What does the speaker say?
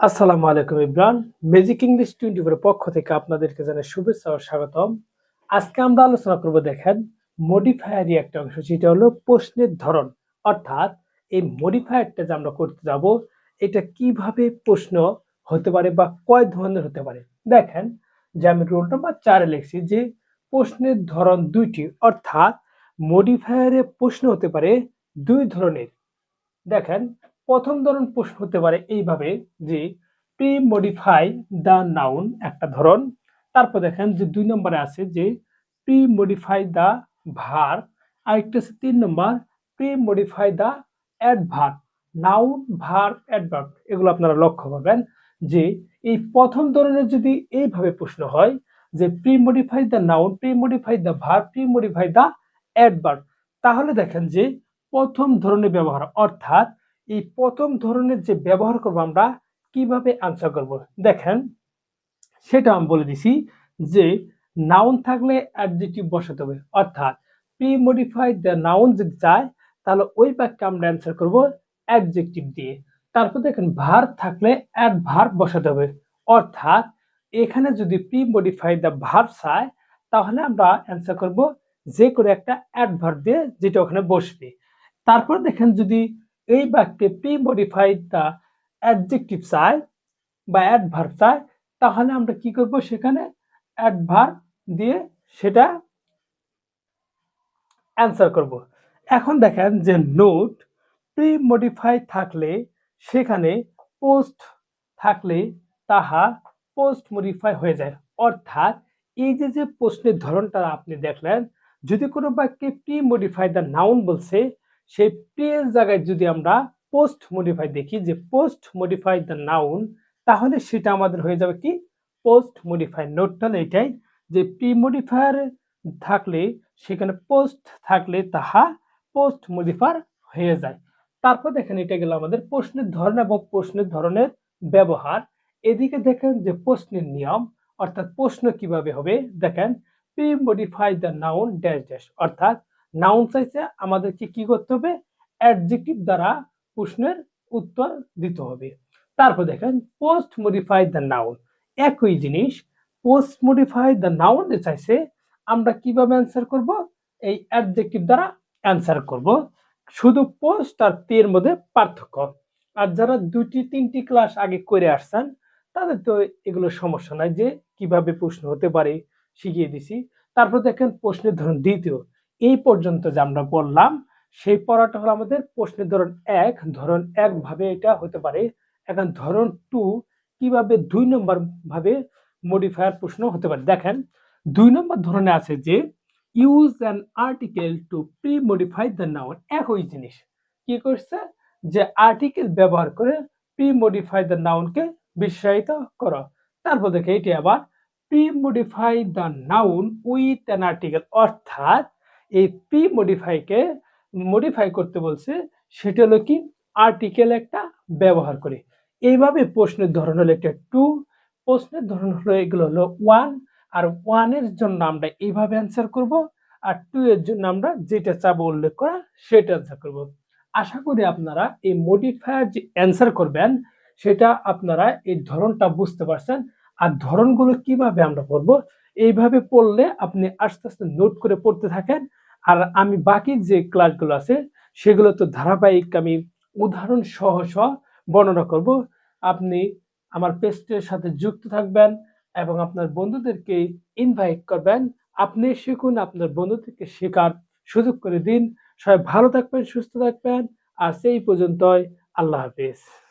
আসসালামু আলাইকুম Ibran magic English twenty four পক্ষ থেকে আপনাদেরকে জানাই শুভেচ্ছা ও স্বাগতম। আজকে আমরা আলোচনা করব দেখেন মডিফায়ারই একটা অংশ যেটা হলো প্রশ্নের ধরন। অর্থাৎ এই মডিফায়ারটা যে আমরা করতে যাব, এটা কীভাবে প্রশ্ন হতে পারে বা কয় ধরনের হতে পারে? দেখেন, যে আমি রোল নাম্বার চারে লিখছি যে প্রশ্নের ধরন দুইটি, অর্থাৎ মডিফায়ারে প্রশ্ন হতে পারে দুই ধরনের। দেখেন প্রথম ধরন প্রশ্ন হতে পারে এইভাবে যে প্রি মডিফাই দ্য নাউন একটা ধরন। তারপর দেখেন যে দুই নম্বরে আছে যে প্রি মডিফাই দ্য ভার আরেকটা আছে তিন নম্বর pre modify the adverb noun verb adverb এগুলো আপনারা লক্ষ্য পাবেন যে এই প্রথম ধরনের যদি এইভাবে প্রশ্ন হয়, যে pre modify the noun pre modify the verb pre modify the adverb তাহলে দেখেন যে প্রথম ধরনের ব্যবহার অর্থাৎ এই প্রথম ধরনের যে ব্যবহার করব আমরা, কীভাবে আনসার করব? দেখেন, সেটা আমি বলে দিছি যে নাউন থাকলে অ্যাডজেক্টিভ বসাতে হবে। অর্থাৎ প্রি মডিফাই দ্য নাউন যদি চায়, তাহলে ওই বাক্যে আমরা অ্যান্সার করব অ্যাডজেক্টিভ দিয়ে। তারপর দেখেন ভার থাকলে অ্যাড ভার বসাতে হবে। অর্থাৎ, এখানে যদি প্রি মডিফাই দ্য ভার চায়, তাহলে আমরা অ্যান্সার করব যে করে একটা অ্যাডভার দিয়ে, যেটা ওখানে বসবে। তারপর দেখেন যদি এই বাক্যে প্রি মডিফাইড দ্য অ্যাডজেক্টিভ চায় বা অ্যাডভার্ব চায় তাহলে আমরা কি করব সেখানে অ্যাডভার্ব দিয়ে সেটা অ্যান্সার করব। এখন দেখেন যে নোট প্রি মডিফাই থাকলে সেখানে পোস্ট থাকলে তাহা পোস্ট মডিফাই হয়ে যায়। অর্থাৎ এই যে যে প্রশ্নের ধরনটা আপনি দেখলেন, যদি কোনো বাক্যে প্রি মডিফাই দ্য নাউন বলছে সেই প্রিয়ের জায়গায় যদি আমরা পোস্ট মডিফাই দেখি যে পোস্ট মডিফাই দ্য নাউন তাহলে সেটা আমাদের হয়ে যাবে কি? পোস্ট মডিফাই নোটটা এটাই যে প্রি মডিফায়ার থাকলে, সেখানে পোস্ট থাকলে তাহা পোস্ট মডিফার হয়ে যায়। তারপর দেখেন এটা গেল আমাদের প্রশ্নের ধরন এবং প্রশ্নের ধরনের ব্যবহার। এদিকে দেখেন যে প্রশ্নের নিয়ম, অর্থাৎ প্রশ্ন কীভাবে হবে? দেখেন pre modify the noun dash dash অর্থাৎ নাউন চাইছে, আমাদেরকে কি করতে হবে? অ্যাডজেক্টিভ দ্বারা প্রশ্নের উত্তর দিতে হবে। তারপর দেখেন পোস্ট মডিফাই দ্য নাউন একই জিনিস পোস্ট মডিফাই দ্য নাউন চাইছে, আমরা কীভাবে অ্যান্সার করব? এই অ্যাডজেক্টিভ দ্বারা অ্যান্সার করব। শুধু পোস্ট আর পের মধ্যে পার্থক্য। আর যারা দুটি তিনটি ক্লাস আগে করে আসছেন, তাদের তো এগুলো সমস্যা নাই যে কীভাবে প্রশ্ন হতে পারে, শিখিয়ে দিছি। তারপর দেখেন, প্রশ্নের ধরুন দ্বিতীয়। এই পর্যন্ত যে আমরা বললাম, সেই পড়াটা হলো আমাদের প্রশ্নের ধরন এক ধরন এক ভাবে এটা হতে পারে। এখন ধরন টু, কীভাবে দুই নম্বর ভাবে মডিফায়ার প্রশ্ন হতে পারে? দেখেন, দুই নম্বর ধরনে আছে যে use an article to pre modify the noun একই জিনিস। কি করছে? যে আর্টিকেল ব্যবহার করে প্রি মডিফাই দ্য নাউনকে বিশ্বায়িত করো। তারপর দেখে এটি আবার pre modify the noun with an article অর্থাৎ এই প্রি মডিফাইকে মডিফাই করতে বলছে, সেটা হলো কি আর্টিকেল একটা ব্যবহার করে। এইভাবে প্রশ্নের ধরন হলো একটা টু প্রশ্নের ধরন হলো এগুলো হলো ওয়ান আর ওয়ানের জন্য আমরা এইভাবে অ্যান্সার করব, আর টু এর জন্য আমরা যেটা চাবো উল্লেখ করা, সেটা অ্যান্সার করব। আশা করি আপনারা এই মডিফায়ার যে অ্যান্সার করবেন, সেটা আপনারা এই ধরনটা বুঝতে পারছেন, আর ধরনগুলো কীভাবে আমরা পড়ব এইভাবে পড়লে আপনি আস্তে আস্তে নোট করে পড়তে থাকেন। আর আমি বাকি যে ক্লাসগুলো আছে, সেগুলো তো ধারাবাহিক আমি উদাহরণ সহ সহ বর্ণনা করব। আপনি আমার পেস্টের সাথে যুক্ত থাকবেন এবং আপনার বন্ধুদেরকে ইনভাইট করবেন। আপনি শিখুন, আপনার বন্ধুদেরকে শেখার সুযোগ করে দিন। সবাই ভালো থাকবেন, সুস্থ থাকবেন। আর সেই পর্যন্তই, আল্লাহ হাফিজ।